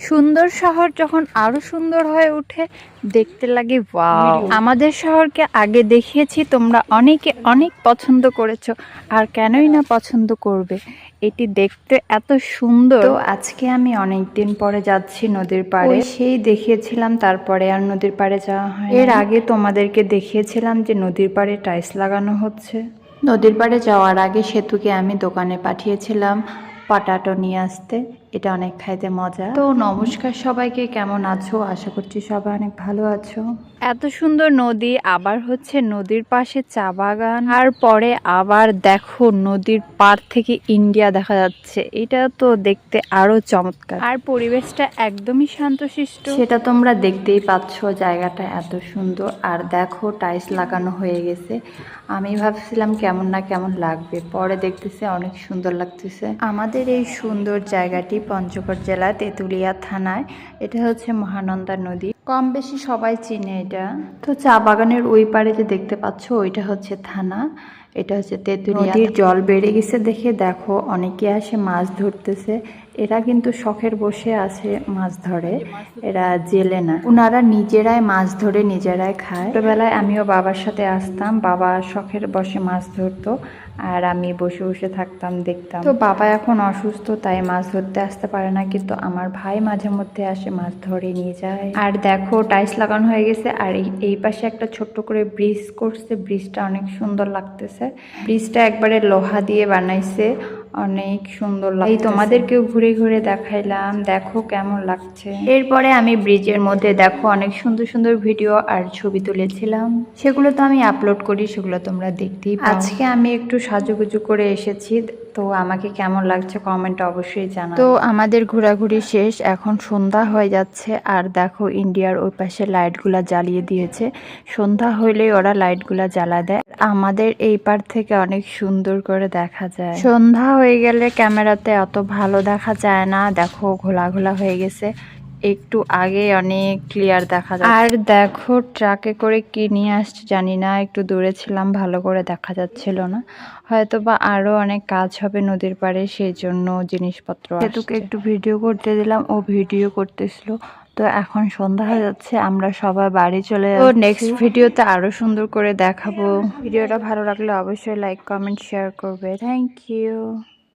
সুন্দর শহর যখন আরও সুন্দর হয়ে ওঠে দেখতে লাগে ওয়াও। আমাদের শহরকে আগে দেখিয়েছি তোমরা অনেকে অনেক পছন্দ করেছ আর কেনই না পছন্দ করবে? এটি দেখতে এত সুন্দর। আজকে আমি অনেক দিন পরে যাচ্ছি নদীর পাড়ে। সেই দেখিয়েছিলাম তারপরে আর নদীর পাড়ে যাওয়া হয় এর আগে তোমাদেরকে দেখিয়েছিলাম যে নদীর পাড়ে টাইলস লাগানো হচ্ছে। নদীর পাড়ে যাওয়ার আগে সেতুকে আমি দোকানে পাঠিয়েছিলাম পটাটো নিয়ে আসতে। এটা অনেক খাইতে মজা। তো নমস্কার সবাইকে কেমন আছো? আশা করছি সবাই অনেক ভালো আছো। এত সুন্দর নদী আবার হচ্ছে নদীর পাশে চা বাগান আর পরে আবার দেখো নদীর পার থেকে ইন্ডিয়া দেখা যাচ্ছে। এটা তো দেখতে আরও চমৎকার। আর পরিবেশটা একদমই শান্তশিষ্ট। সেটা তোমরা দেখতেই পাচ্ছ জায়গাটা এত সুন্দর। আর দেখো টাইলস লাগানো হয়ে গেছে। আমি ভাবছিলাম কেমন না কেমন লাগবে। পরে দেখতেছে অনেক সুন্দর লাগতেছে। আমাদের এই সুন্দর জায়গাটি পঞ্চগড় জেলা তেঁতুলিয়া থানায়। এটা হচ্ছে মহানন্দা নদী। কম বেশি সবাই চিনে এটা। তো চা বাগানের ওই পারে যে দেখতে পাচ্ছ ওইটা হচ্ছে থানা। এটা হচ্ছে তেঁতুলিয়া নদীর জল বেড়ে গেছে দেখে দেখো অনেকে আসে মাছ ধরতেছে। এরা কিন্তু শখের বসে আছে মাছ ধরে। এরা জেলে না। ওনারা নিজেরাই মাছ ধরে নিজেরাই খায়। ছোটবেলায় আমিও বাবার সাথে আসতাম। বাবা শখের বসে মাছ ধরতো আর আমি বসে বসে থাকতাম দেখতাম। তো বাবা এখন অসুস্থ তাই মাছ ধরতে আসতে পারে না। কিন্তু আমার ভাই মাঝে মধ্যে আসে মাছ ধরে নিয়ে যায়। আর দেখো টাইলস লাগানো হয়ে গেছে। আর এই এই পাশে একটা ছোট্ট করে ব্রিজ করছে। ব্রিজটা অনেক সুন্দর লাগতেছে। ব্রিজটা একবারে লোহা দিয়ে বানাইছে। অনেক সুন্দর লাগে তোমাদেরকেও ঘুরে ঘুরে দেখাইলাম। দেখো কেমন লাগছে। এরপরে আমি ব্রিজের মধ্যে দেখো অনেক সুন্দর সুন্দর ভিডিও আর ছবি তুলেছিলাম। সেগুলো তো আমি আপলোড করি, সেগুলো তোমরা দেখতেই আজকে আমি একটু সাজুগুজু করে এসেছি। তো আমাকে কেমন লাগছে কমেন্ট অবশ্যই জানা তো আমাদের ঘোরাঘুরি শেষ, এখন সন্ধ্যা হয়ে যাচ্ছে। আর দেখো ইন্ডিয়ার ওই পাশে লাইটগুলা জ্বালিয়ে দিয়েছে। সন্ধ্যা হইলেই ওরা লাইটগুলা জ্বালা দেয়। আমাদের এই পার থেকে অনেক সুন্দর করে দেখা যায়। সন্ধ্যা হয়ে গেলে ক্যামেরাতে অত ভালো দেখা যায় না। দেখো ঘোলা ঘোলা হয়ে গেছে। একটু আগে অনেক ক্লিয়ার দেখা যায় আর দেখো ট্রাকে করে কি নিয়ে আসছে জানি না। একটু দূরে ছিলাম ভালো করে দেখা যাচ্ছিল না। হয়তো বা আরও অনেক কাজ হবে নদীর পাড়ে সেই জন্য জিনিসপত্র সেতুকে একটু ভিডিও করতে দিলাম। ও ভিডিও করতেছিল। তো এখন সন্ধ্যা হয়ে যাচ্ছে আমরা সবাই বাড়ি চলে যাব নেক্সট ভিডিওতে আরও সুন্দর করে দেখাবো। ভিডিওটা ভালো লাগলে অবশ্যই লাইক কমেন্ট শেয়ার করবে। Thank you